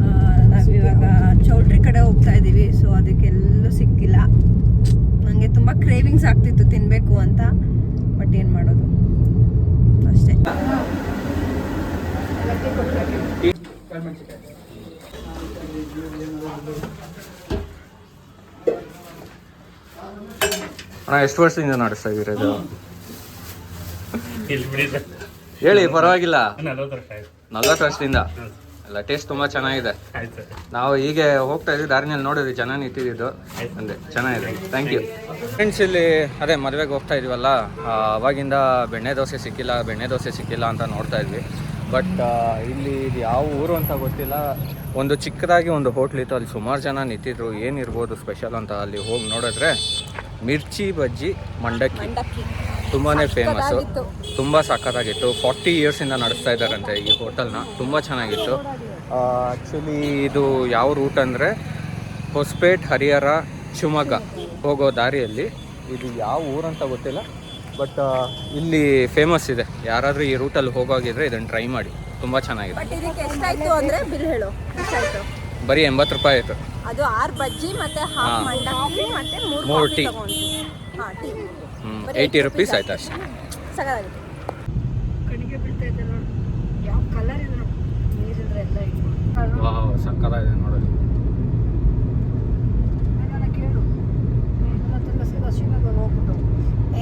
ನಾನು ನಾವಿವಾಗ ಚೌಲ್ಟ್ರಿ ಕಡೆ ಹೋಗ್ತಾ ಇದ್ದೀವಿ ಸೊ ಅದಕ್ಕೆಲ್ಲೂ ಸಿಕ್ಕಿಲ್ಲ. ನನಗೆ ತುಂಬ ಕ್ರೇವಿಂಗ್ಸ್ ಆಗ್ತಿತ್ತು ತಿನ್ನಬೇಕು ಅಂತ ಬಟ್ ಏನು ಮಾಡೋದು? ಅಷ್ಟೇ. ಅಣ್ಣ ಎಷ್ಟು ವರ್ಷದಿಂದ ನಡೆಸ್ತಾ ಇದು? ಹೇಳಿ ಪರವಾಗಿಲ್ಲ. ನಲ್ವತ್ತು ವರ್ಷದಿಂದ? ಎಲ್ಲ ಟೇಸ್ಟ್ ತುಂಬಾ ಚೆನ್ನಾಗಿದೆ. ನಾವು ಹೀಗೆ ಹೋಗ್ತಾ ಇದ್ವಿ ದಾರಿನಲ್ಲಿ ನೋಡಿದ್ವಿ ಜನ ನಿಂತಿದ್ದು ಅಂದೆ ಚೆನ್ನಾಗಿದೆ. ಥ್ಯಾಂಕ್ ಯು ಫ್ರೆಂಡ್ಸ್ ಇಲ್ಲಿ ಅದೇ ಮದುವೆಗೆ ಹೋಗ್ತಾ ಇದೀವಲ್ಲ ಅವಾಗಿಂದ ಬೆಣ್ಣೆ ದೋಸೆ ಸಿಕ್ಕಿಲ್ಲ ಬೆಣ್ಣೆ ದೋಸೆ ಸಿಕ್ಕಿಲ್ಲ ಅಂತ ನೋಡ್ತಾ ಇದ್ವಿ. ಬಟ್ ಇಲ್ಲಿ ಇದು ಯಾವ ಊರು ಅಂತ ಗೊತ್ತಿಲ್ಲ. ಒಂದು ಚಿಕ್ಕದಾಗಿ ಒಂದು ಹೋಟ್ಲ್ ಇತ್ತು. ಅಲ್ಲಿ ಸುಮಾರು ಜನ ನಿಂತಿದ್ರು. ಏನಿರ್ಬೋದು ಸ್ಪೆಷಲ್ ಅಂತ ಅಲ್ಲಿ ಹೋಗಿ ನೋಡಿದ್ರೆ ಮಿರ್ಚಿ ಬಜ್ಜಿ ಮಂಡಕ್ಕಿ. ತುಂಬಾ ಫೇಮಸ್ಸು. ತುಂಬ ಸಖತ್ತಾಗಿತ್ತು. ಫಾರ್ಟಿ ಇಯರ್ಸಿಂದ ನಡೆಸ್ತಾ ಇದ್ದಾರಂತೆ ಈ ಹೋಟೆಲ್ನ ತುಂಬ ಚೆನ್ನಾಗಿತ್ತು. ಆ್ಯಕ್ಚುಲಿ ಇದು ಯಾವ ರೂಟ್ ಅಂದರೆ ಹೊಸಪೇಟ್ ಹರಿಹರ ಶಿವಮೊಗ್ಗ ಹೋಗೋ ದಾರಿಯಲ್ಲಿ. ಇದು ಯಾವ ಊರಂತ ಗೊತ್ತಿಲ್ಲ. ಬಟ್ ಇಲ್ಲಿ ಫೇಮಸ್ ಇದೆ. ಯಾರಾದರೂ ಈ ರೂಟಲ್ಲಿ ಹೋಗೋಗಿದ್ರೆ ಇದನ್ನು ಟ್ರೈ ಮಾಡಿ. ತುಂಬ ಚೆನ್ನಾಗಿದೆ. ಬಟ್ ಇದಕ್ಕೆ ಎಷ್ಟಾಯ್ತು ಅಂದರೆ ಬಿಲ್ ಹೇಳು. ಎಷ್ಟಾಯ್ತು? ಬರೀ ಎಂಬತ್ತು ರೂಪಾಯಿ ಆಯಿತು. ಅದು ಆರು ಬಜ್ಜಿ ಮತ್ತೆ ಹಾಫ್ ಹಾ. ಮಂಡಕ್ಕಿ ಮತ್ತೆ ಮೂರು ಟೀ. ತಗೊಂಡ್ವಿ. ಹಾ ಟೀ ಹ್ಞೂ ಏಯ್ಟಿ 80 ರುಪೀಸ್ ಆಯ್ತು ಅಷ್ಟೇ. ಸಗದಾಗಿತ್ತು ಕಣಿಗೆ ಬೀಳ್ತಾ ಇದೆ ನೋಡಿ. ಯಾವ ಕಲರ್ ಇದೆ ನೋಡಿ ನೀರಿದ್ರೆ ಎಲ್ಲ ಈಗ ವಾವ್ ಸಕ್ಕತ್ತಾಗಿದೆ ನೋಡೋದು. ಕೇಳು. ಸೀದಾ ಶಿವಮೊಗ್ಗ ಹೋಗ್ಬಿಟ್ಟು.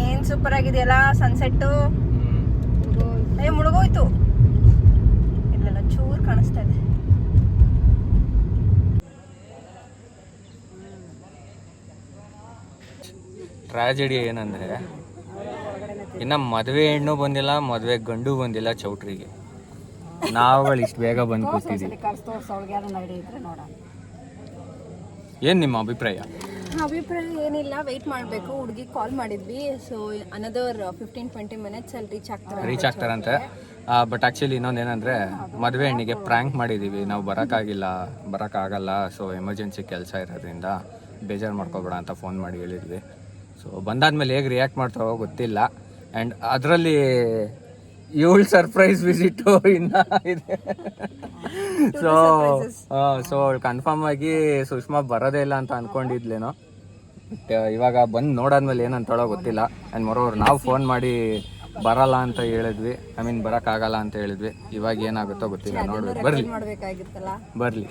ಏನ್ ಸೂಪರ್ ಆಗಿದೆಯಲ್ಲ ಸನ್ಸೆಟ್ಟು ಹುಡುಗ ಅಯ್ಯೋ ಮುಳುಗೋಯ್ತು. ಇಲ್ಲೆಲ್ಲ ಚೂರ್ ಕಾಣಿಸ್ತಾ ಇದೆ. ಟ್ರಾಜಿಡಿ ಏನಂದರೆ ಇನ್ನು ಮದುವೆ ಹೆಣ್ಣು ಬಂದಿಲ್ಲ ಮದುವೆ ಗಂಡು ಬಂದಿಲ್ಲ ಚೌಟ್ರಿಗೆ. ನಾವುಗಳು ಇಷ್ಟು ಬೇಗ ಬಂದು ಕೂತಿದ್ದೀವಿ. ಏನು ನಿಮ್ಮ ಅಭಿಪ್ರಾಯ? ಅಭಿಪ್ರಾಯ ಏನಿಲ್ಲ ವೆಯ್ಟ್ ಮಾಡಬೇಕು. ಹುಡುಗಿ ಕಾಲ್ ಮಾಡಿದ್ವಿ. So another fifteen twenty minutes ಅಲ್ಲಿ ರೀಚ್ ಆಗ್ತಾರೆ ರೀಚ್ ಆಗ್ತಾರಂತೆ. ಬಟ್ ಆ್ಯಕ್ಚುಲಿ ಇನ್ನೊಂದೇನಂದರೆ ಮದುವೆ ಹೆಣ್ಣಿಗೆ ಪ್ರ್ಯಾಂಕ್ ಮಾಡಿದ್ದೀವಿ ನಾವು ಬರೋಕ್ಕಾಗಿಲ್ಲ ಬರೋಕ್ಕಾಗಲ್ಲ. ಸೊ ಎಮರ್ಜೆನ್ಸಿ ಕೆಲಸ ಇರೋದ್ರಿಂದ ಬೇಜಾರು ಮಾಡ್ಕೋಬೇಡ ಅಂತ ಫೋನ್ ಮಾಡಿ ಹೇಳಿದ್ವಿ. ಸೊ ಬಂದಾದ್ಮೇಲೆ ಹೇಗೆ ರಿಯಾಕ್ಟ್ ಮಾಡ್ತಾವೋ ಗೊತ್ತಿಲ್ಲ. ಆ್ಯಂಡ್ ಅದರಲ್ಲಿ ಏಳು ಸರ್ಪ್ರೈಸ್ ವಿಸಿಟು ಇನ್ನ ಇದೆ. ಸೊ ಸೊ ಅವಳು ಕನ್ಫರ್ಮ್ ಆಗಿ ಸುಷ್ಮಾ ಬರೋದೇ ಇಲ್ಲ ಅಂತ ಅನ್ಕೊಂಡಿದ್ಲೇನೋ. ಬಟ್ ಇವಾಗ ಬಂದು ನೋಡಾದ್ಮೇಲೆ ಹೇಳೋ ಗೊತ್ತಿಲ್ಲ. ಆ್ಯಂಡ್ ಮೊರೋರು ನಾವು ಫೋನ್ ಮಾಡಿ ಬರಲ್ಲ ಅಂತ ಹೇಳಿದ್ವಿ. ಐ ಮೀನ್ ಬರೋಕ್ಕಾಗಲ್ಲ ಅಂತ ಹೇಳಿದ್ವಿ. ಇವಾಗ ಏನಾಗುತ್ತೋ ಗೊತ್ತಿಲ್ಲ. ನೋಡ್ಬೇಕು. ಬರಲಿ. ಮಾಡ್ಬೇಕಾಗಿತ್ತಲ್ಲ? ಬರಲಿ.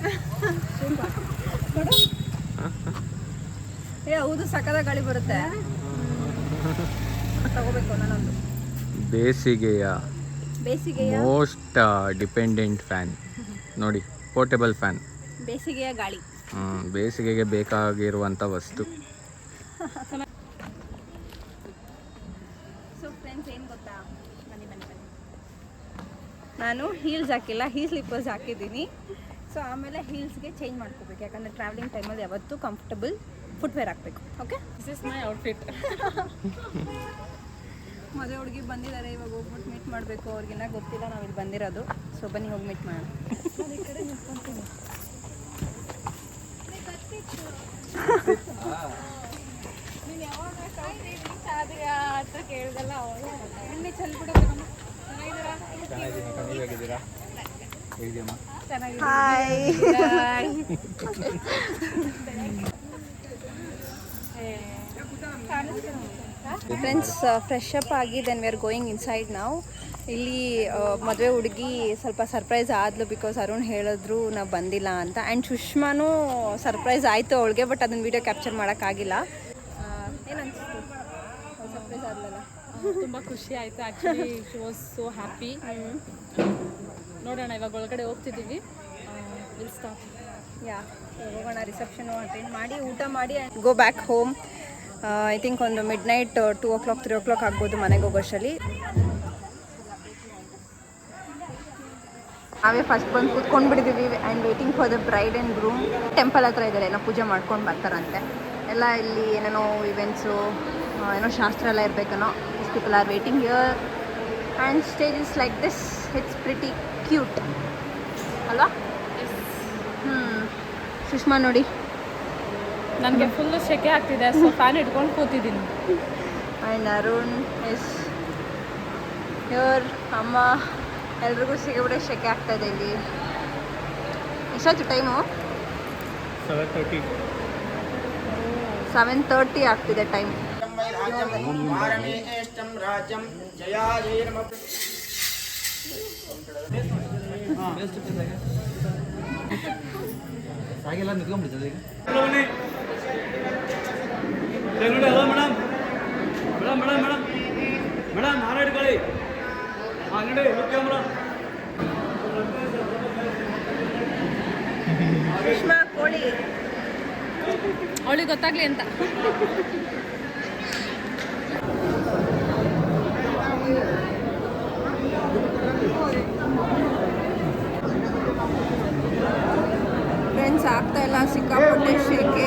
ಹೌದು ಸಕ್ಕದ ಗಾಳಿ ಬರುತ್ತೆ. ತಗೋಬೇಕು ನಾನೊಂದು ಬೇಸಿಗೆಯ ಬೇಸಿಗೆಯ? Most dependent fan. ನೋಡಿ ಪೋರ್ಟೇಬಲ್ ಫ್ಯಾನ್. ಬೇಸಿಗೆಯ ಗಾಳಿ. ಹ್ಮ್, ಬೇಸಿಗೆಗೆ ಬೇಕಾಗಿರುವಂತ ವಸ್ತು. ಸೊ ಫ್ರೆಂಡ್ಸ್ ಏನು ಗೊತ್ತಾ? ಬನ್ನಿ ಬನ್ನಿ ಬನ್ನಿ. ನಾನು ಹೀಲ್ಸ್ ಹಾಕಿಲ್ಲ ಹೀಲ್ ಸ್ಲಿಪ್ಪರ್ಸ್ ಹಾಕಿದ್ದೀನಿ. ಸೊ ಆಮೇಲೆ ಹೀಲ್ಸ್ಗೆ ಚೇಂಜ್ ಮಾಡ್ಕೋಬೇಕು. ಯಾಕಂದರೆ ಟ್ರಾವೆಲಿಂಗ್ ಟೈಮಲ್ಲಿ ಯಾವತ್ತೂ ಕಂಫರ್ಟಬಲ್ ಫುಟ್ವೇರ್ ಹಾಕಬೇಕು. Okay this is my outfit ಮದುವೆ ಹುಡುಗಿ ಬಂದಿದ್ದಾರೆ ಇವಾಗ ಹೋಗ್ಬಿಟ್ಟು ಮೀಟ್ ಮಾಡಬೇಕು ಅವ್ರಿಗಿನ್ನ ಗೊತ್ತಿಲ್ಲ ನಾವು ಇಲ್ಲಿ ಬಂದಿರೋದು. ಸೊ ಬನ್ನಿ ಹೋಗಿ ಮೀಟ್ ಮಾಡೋಣ. ಅಂತ ಫ್ರೆಂಡ್ಸ್ ಫ್ರೆಶ್ ಅಪ್ ಆಗಿ then we are going inside ನಾವು ಇಲ್ಲಿ ಮದುವೆ ಹುಡುಗಿ ಸ್ವಲ್ಪ ಸರ್ಪ್ರೈಸ್ ಆದ್ಲು ಬಿಕಾಸ್ ಅರುಣ್ ಹೇಳಿದ್ರು ನಾವು ಬಂದಿಲ್ಲ ಅಂತ. ಆ್ಯಂಡ್ ಸುಷ್ಮಾನು ಸರ್ಪ್ರೈಸ್ ಆಯಿತು ಅವಳಿಗೆ ಬಟ್ ಅದನ್ನ ವಿಡಿಯೋ ಕ್ಯಾಪ್ಚರ್ ಮಾಡೋಕ್ಕಾಗಿಲ್ಲ ಏನು ಅನಿಸ್ತು ಸರ್ಪ್ರೈಸ್ ಆದ್ಲಲ್ಲ? ತುಂಬ ಖುಷಿ ಆಯಿತು. Actually she was so happy ನೋಡೋಣ ಇವಾಗ ಒಳಗಡೆ ಹೋಗ್ತಿದ್ದೀವಿ ವಿಲ್ ಸ್ಟಾಪ್ ಯಾ ಹೋಗೋಣ ರಿಸೆಪ್ಷನು ಅಟೆಂಡ್ ಮಾಡಿ ಊಟ ಮಾಡಿ go back home I think ಒಂದು midnight two o'clock three o'clock ಆಗ್ಬೋದು ಮನೆಗೆ ಹೋಗೋಷ್ಟರಲ್ಲಿ ನಾವೇ ಫಸ್ಟ್ ಬಂದು ಕೂತ್ಕೊಂಡು ಬಿಟ್ಟಿದ್ದೀವಿ and waiting for the bride and groom temple ಹತ್ರ ಇದ್ದಾರೆ ಎಲ್ಲ ಪೂಜೆ ಮಾಡ್ಕೊಂಡು ಬರ್ತಾರಂತೆ. ಎಲ್ಲ ಇಲ್ಲಿ ಏನೇನೋ ಇವೆಂಟ್ಸು ಏನೋ ಶಾಸ್ತ್ರ ಎಲ್ಲ ಇರಬೇಕನೋ is people are waiting here and stage is like this it's pretty cute ಅಲ್ವಾ? ಹ್ಞೂ ಸುಷ್ಮಾ ನೋಡಿ. ನನಗೆ ಫುಲ್ಲು ಸೆಕೆ ಆಗ್ತಿದೆ ಸೊ ಫ್ಯಾನ್ ಇಟ್ಕೊಂಡು ಕೂತಿದ್ದೀನಿ. ಆ್ಯಂಡ್ ಅರುಣ್ ಎಸ್ ಇವ್ರ ಅಮ್ಮ ಎಲ್ರಿಗೂ ಸಿಗಬಿಡ ಶೆಕೆ ಆಗ್ತಾ ಇದೆ ಇಲ್ಲಿ. ಎಷ್ಟಾಯ್ತು ಟೈಮು ಸೆವೆನ್ ತರ್ಟಿ ಆಗ್ತಿದೆ ಟೈಮ್ ಸುಷ್ಮಾ ಕೋಳಿ. ಅವಳಿಗೆ ಗೊತ್ತಾಗ್ಲಿ ಅಂತ. ಫ್ರೆಂಡ್ಸ್ ಆಗ್ತಾ ಇಲ್ಲ. ಸಿಕ್ಕಾಪಟ್ಟೆ ಶೇಕೆ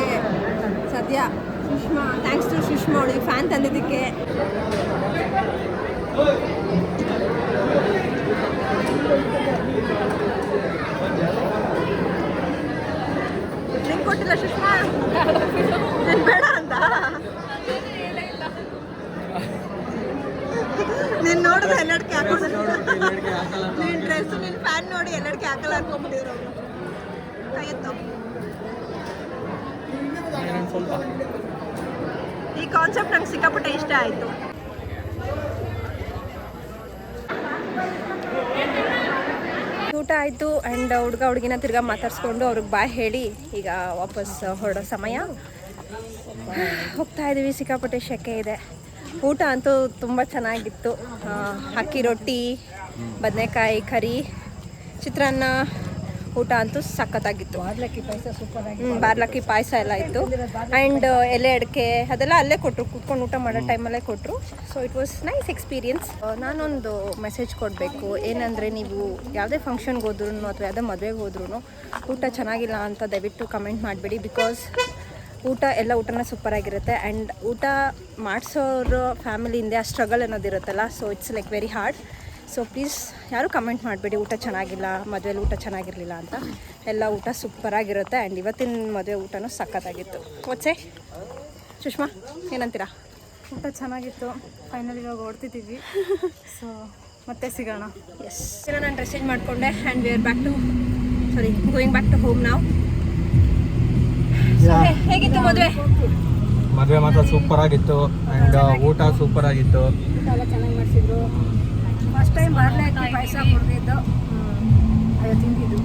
ಸದ್ಯ. ಥ್ಯಾಂಕ್ಸ್ ಟು ಸುಷ್ಮಾ ಅವಳಿಗೆ ಫ್ಯಾನ್ ತಂದಿದ್ದಕ್ಕೆ. ನಿಂಗೆ ಕೊಟ್ಟಿಲ್ಲ ಸುಷ್ಮಾ ಬೇಡ ಅಂತ. ನೀನು ನೋಡಿದ್ರೆ ಎಲ್ಲಡಿಕೆ ಹಾಕೋದು. ನಿನ್ನ ಡ್ರೆಸ್ ನಿನ್ನ ಫ್ಯಾನ್ ನೋಡಿ ಎಲ್ಲಡಿಕೆ ಹಾಕಲ್ಲ ಅನ್ಕೊಂಡ್ಬಿಟ್ಟಿದ್ರು ಆಯ್ತು ಈ ಕಾನ್ಸೆಪ್ಟ್ ನಂಗೆ ಸಿಕ್ಕಾಪಟ್ಟೆ ಇಷ್ಟ ಆಯಿತು. ಊಟ ಆಯಿತು ಆ್ಯಂಡ್ ಹುಡುಗ ಹುಡುಗಿನ ತಿರ್ಗಾ ಮಾತಾಡ್ಸ್ಕೊಂಡು ಅವ್ರಿಗೆ ಬಾಯ್ ಹೇಳಿ ಈಗ ವಾಪಸ್ ಹೊರಡೋ ಸಮಯ. ಹೋಗ್ತಾ ಇದ್ದೀವಿ ಸಿಕ್ಕಾಪಟ್ಟೆ ಶೆಕೆ ಇದೆ. ಊಟ ಅಂತೂ ತುಂಬ ಚೆನ್ನಾಗಿತ್ತು. ಅಕ್ಕಿ ರೊಟ್ಟಿ, ಬದನೆಕಾಯಿ ಕರಿ, ಚಿತ್ರಾನ್ನ. ಊಟ ಅಂತೂ ಸಖತ್ತಾಗಿತ್ತು. ಬಾರ್ಲಕ್ಕಿ ಪಾಯಸ ಎಲ್ಲ ಇತ್ತು. ಆ್ಯಂಡ್ ಎಲೆ ಅಡಿಕೆ ಅದೆಲ್ಲ ಅಲ್ಲೇ ಕೊಟ್ಟರು ಕೂತ್ಕೊಂಡು ಊಟ ಮಾಡೋ ಟೈಮಲ್ಲೇ ಕೊಟ್ಟರು so it was nice experience ನಾನೊಂದು ಮೆಸೇಜ್ ಕೊಡಬೇಕು. ಏನಂದರೆ ನೀವು ಯಾವುದೇ ಫಂಕ್ಷನ್ಗೆ ಹೋದ್ರೂ ಅಥವಾ ಯಾವುದೇ ಮದುವೆಗೆ ಹೋದ್ರೂ ಊಟ ಚೆನ್ನಾಗಿಲ್ಲ ಅಂತ ದಯವಿಟ್ಟು ಕಮೆಂಟ್ ಮಾಡಬೇಡಿ ಬಿಕಾಸ್ ಊಟ ಎಲ್ಲ ಊಟನ ಸೂಪರಾಗಿರುತ್ತೆ ಆ್ಯಂಡ್ ಊಟ ಮಾಡಿಸೋರು ಫ್ಯಾಮಿಲಿಯಿಂದ ಆ struggle ಅನ್ನೋದಿರುತ್ತಲ್ಲ so it's like very hard so please ಯಾರೂ ಕಮೆಂಟ್ ಮಾಡಬೇಡಿ. ಊಟ ಚೆನ್ನಾಗಿಲ್ಲ ಮದುವೆಲಿ ಊಟ ಚೆನ್ನಾಗಿರಲಿಲ್ಲ ಅಂತ. ಎಲ್ಲ ಊಟ ಸೂಪರಾಗಿರುತ್ತೆ ಆ್ಯಂಡ್ ಇವತ್ತಿನ ಮದುವೆ ಊಟನೂ ಸಖತ್ತಾಗಿತ್ತು. ಓಚೆ ಸುಷ್ಮಾ ಏನಂತೀರಾ? ಊಟ ಚೆನ್ನಾಗಿತ್ತು. ಫೈನಲ್ ಇವಾಗ ಓಡ್ತಿದ್ದೀವಿ. ಸೊ ಮತ್ತೆ ಸಿಗೋಣ. ಎಸ್ ನಾನು ಡ್ರೆಸ್ ಚೇಂಜ್ ಮಾಡಿಕೊಂಡೆ and we're back to sorry going back to home ನಾವು ಹೇಗಿತ್ತು ಮದುವೆ? ಮದುವೆ ಮಾತ್ರ ಸೂಪರ್ ಆಗಿತ್ತು ಆ್ಯಂಡ್ ಊಟ ಸೂಪರ್ ಆಗಿತ್ತು. ಎಲ್ಲ ಚೆನ್ನಾಗಿ ಮಾಡಿಸಿದ್ರು. ಫಸ್ಟ್ ಟೈಮ್ ಬಾರ್ಲೆ ಹಾಕಿ ಪಾಯಸ ಕುಡಿದಿದ್ದು ಅದು ತಿಂದಿದ್ದು.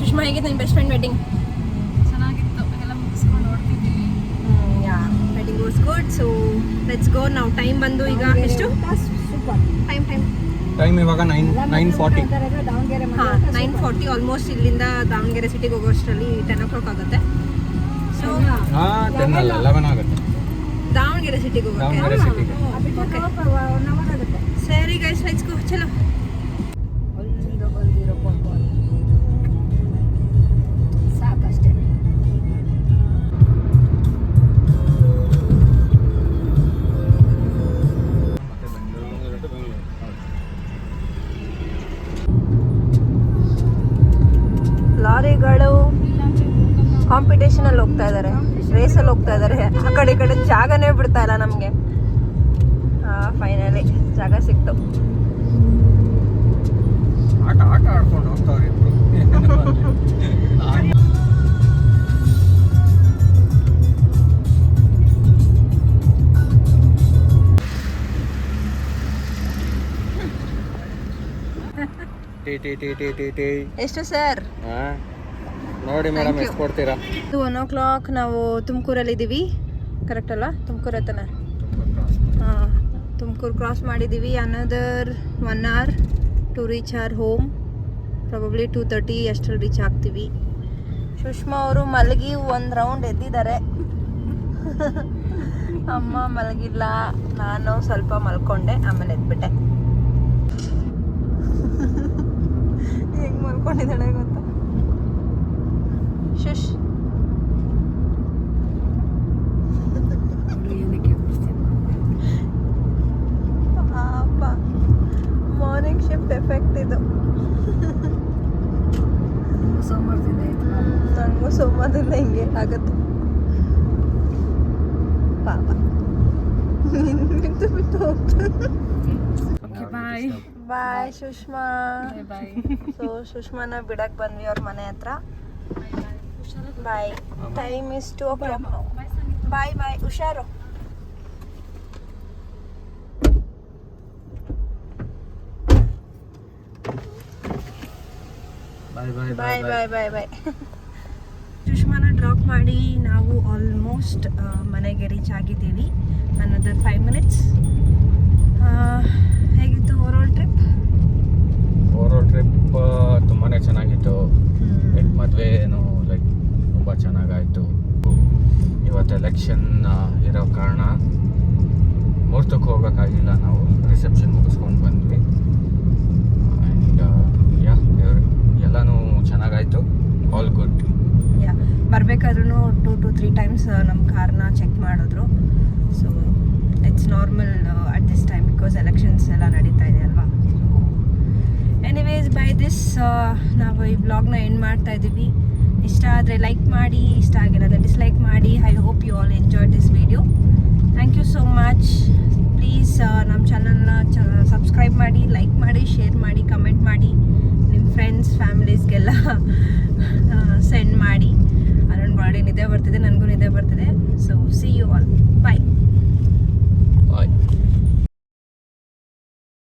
ಸುಷ್ಮಾ ಹೇಗಿತ್ತು ನಿಮ್ಮ ಬೆಸ್ಟ್ ಫ್ರೆಂಡ್ ವೆಡ್ಡಿಂಗ್ ಚೆನ್ನಾಗಿತ್ತು. ಎಲ್ಲ ಮುಗಿಸ್ಕೊಂಡು ಓಡ್ತಿದ್ದೀವಿ ya wedding was good so let's go ನಾವು ಟೈಮ್ ಬಂದು ಈಗ ಎಷ್ಟು? ಸೂಪರ್ ಟೈಮ್ ಟೈಮ್ ಟೈಮ್ ಇವಾಗ ನೈನ್ ನೈನ್ ಫಾರ್ಟಿ ದಾವಣಗೆರೆ ಹಾಂ ನೈನ್ ಫಾರ್ಟಿ ಆಲ್ಮೋಸ್ಟ್ ಇಲ್ಲಿಂದ ದಾವಣಗೆರೆ ಸಿಟಿಗೆ ಹೋಗೋಷ್ಟರಲ್ಲಿ ಟೆನ್ ಓ ಕ್ಲಾಕ್ ಆಗುತ್ತೆ ಸೊ ಹಾಂ ಟೆನ್ ಅಲ್ಲ ಲೆವೆನ್ ಆಗುತ್ತೆ. ದಾವಣಗೆರೆ ಸಿಟಿಗೆ ಹೋಗೋಕೆ ದಾವಣಗೆರೆ guys, ಲೆಟ್ಸ್ ಗೋ ಚಲೋ. ಅಲ್ಲಿಂದ ಸಾಕಷ್ಟೇ. ಲಾರಿಗಳು ಕಾಂಪಿಟೇಷನ್ ಅಲ್ಲಿ ಹೋಗ್ತಾ ಇದ್ದಾರೆ ರೇಸಲ್ಲಿ ಹೋಗ್ತಾ ಇದ್ದಾರೆ ಆ ಕಡೆ ಈ ಕಡೆ ಜಾಗನೇ ಬಿಡ್ತಾ ಇಲ್ಲ ನಮಗೆ. ಫೈನಲಿ ಜಾಗ ಸಿಕ್ತು. ಆಟ ಆಟ ಆಡ್ಕೊಂಡು ಹೋಗ್ತಾವ್ರಿ T T T T T T. ಎಷ್ಟು ಸರ್? ಹಾಂ? ನೋಡಿ ಮೇಡಮ್ ಎಷ್ಟು ಕೊಡ್ತೀರಾ? ಇದು ಒನ್ ಓ ಕ್ಲಾಕ್ ನಾವು ತುಮಕೂರಲ್ಲಿ ಇದ್ದೀವಿ ಕರೆಕ್ಟ್ ಅಲ್ಲ ತುಮಕೂರು ಹತ್ತನ ತುಮಕೂರು ಕ್ರಾಸ್ ಮಾಡಿದ್ದೀವಿ. Another one hour to reach our home probably two thirty ಅಷ್ಟರಲ್ಲಿ ರೀಚ್ ಆಗ್ತೀವಿ. ಸುಷ್ಮಾ ಅವರು ಮಲಗಿ ಒಂದು ರೌಂಡ್ ಎದ್ದಿದ್ದಾರೆ. ಅಮ್ಮ ಮಲಗಿಲ್ಲ. ನಾನು ಸ್ವಲ್ಪ ಮಲ್ಕೊಂಡೆ, ಆಮೇಲೆ ಎದ್ಬಿಟ್ಟೆ. ಹೆಂಗೆ ಮಲ್ಕೊಂಡಿದ್ದಾಳೆ ಗೊತ್ತಾ? ಶುಶ್ ಪಾಪ ಶಿಫ್ಟ್ ಎಫೆಕ್ಟ್ ಇದು ಸೋಮವಾರದಿಂದ ನನಗೂ ಸೋಮವಾರದಿಂದ ಹಿಂಗೆ ಆಗುತ್ತೆ ಪಾಪ ಬಿಟ್ಟು ಬಿಟ್ಟು ಹೋಗ್ತಾರೆ ಬಾಯ್ ಬಾಯ್ ಸುಷ್ಮಾ ಬಾಯ್ ಸೊ ಸುಷ್ಮಾನ ಬಿಡಕ್ಕೆ ಬಂದ್ವಿ ಅವ್ರ ಮನೆ ಹತ್ರ bye time is two o'clock bye bye ಹುಷಾರು ಬಾಯ್ ಬಾಯ್ ಬಾಯ್ ಬಾಯ್ ಸುಷ್ಮಾನ ಡ್ರಾಪ್ ಮಾಡಿ ನಾವು ಆಲ್ಮೋಸ್ಟ್ ಮನೆಗೆ ರೀಚ್ ಆಗಿದ್ದೀವಿ. ಅನ್ನೋದು ಫೈವ್ ಮಿನಿಟ್ಸ್ ಹೇಗಿತ್ತು overall trip over trip ತುಂಬಾ ಚೆನ್ನಾಗಿತ್ತು. ಲೈಕ್ ಮದುವೆ ಏನು ಲೈಕ್ ತುಂಬ ಚೆನ್ನಾಗಾಯಿತು. ಇವತ್ತು ಎಲೆಕ್ಷನ್ ಇರೋ ಕಾರಣ ಮುಹೂರ್ತಕ್ಕೆ ಹೋಗೋಕ್ಕಾಗಿಲ್ಲ ನಾವು. ರಿಸೆಪ್ಷನ್ ಮುಗಿಸ್ಕೊಂಡು ಬಂದ್ವಿ ಆ್ಯಂಡ್ ಯಾ ಎಲ್ಲನೂ ಚೆನ್ನಾಗಾಯಿತು. ಆಲ್ ಗುಡ್ ಯಾ ಬರಬೇಕಾದ್ರೂ ಟೂ ಟು ತ್ರೀ ಟೈಮ್ಸ್ ನಮ್ಮ ಕಾರ್ನ ಚೆಕ್ ಮಾಡಿದ್ರು. So it's normal at this time because elections ಎಲ್ಲ ನಡೀತಾ ಇದೆ ಅಲ್ವಾ? ಎನಿವೇಸ್ ಬೈ ದಿಸ್ ನಾವು ಈ ಬ್ಲಾಗ್ನ ಎಂಡ್ ಮಾಡ್ತಾ ಇದ್ದೀವಿ. ಇಷ್ಟ ಆದರೆ ಲೈಕ್ ಮಾಡಿ, ಇಷ್ಟ ಆಗಿರೋದು ಡಿಸ್ಲೈಕ್ ಮಾಡಿ. I hope you all enjoy this video thank you so much please ನಮ್ಮ ಚಾನಲ್ನ ಚ ಸಬ್ಸ್ಕ್ರೈಬ್ ಮಾಡಿ ಲೈಕ್ ಮಾಡಿ ಶೇರ್ ಮಾಡಿ ಕಮೆಂಟ್ ಮಾಡಿ. ನಿಮ್ಮ ಫ್ರೆಂಡ್ಸ್ ಫ್ಯಾಮಿಲೀಸ್ಗೆಲ್ಲ ಸೆಂಡ್ ಮಾಡಿ. ಅರುಣ್ ಬಾಡಿ ನಿದ್ದೆ ಬರ್ತಿದೆ, ನನಗೂ ನಿದ್ದೆ ಬರ್ತಿದೆ. So see you all bye bye